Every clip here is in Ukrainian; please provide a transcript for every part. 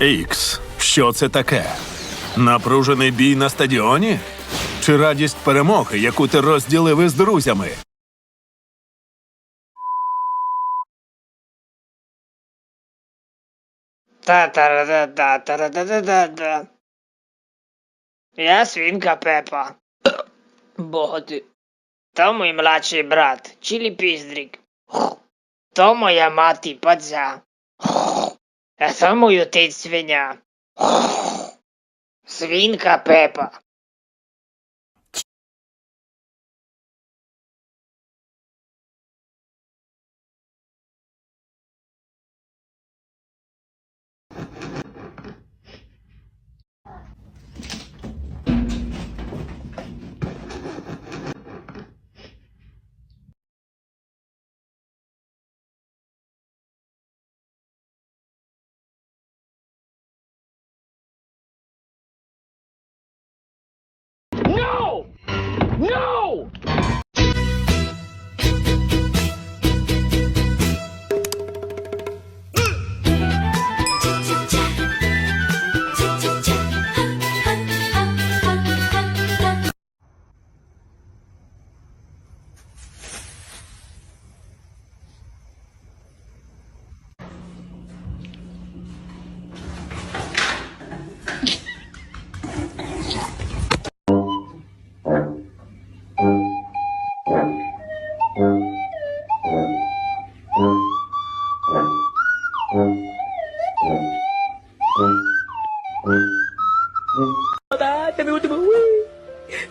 Ікс, що це таке? Напружений бій на стадіоні? Чи радість перемоги, яку ти розділив із друзями? Я свинка Пепа. Богати. То мій младший брат, Чилі Піздрик. То моя мати Падзя. А самую мій свиня. Свинка Пепа.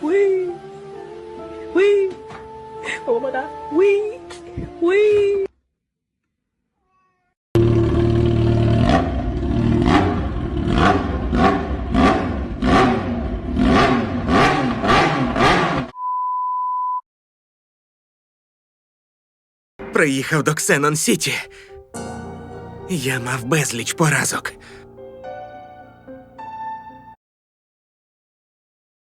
喂？喂？喂？么么哒，喂？喂？Приїхав до Ксенон Сіті. Я мав безліч поразок.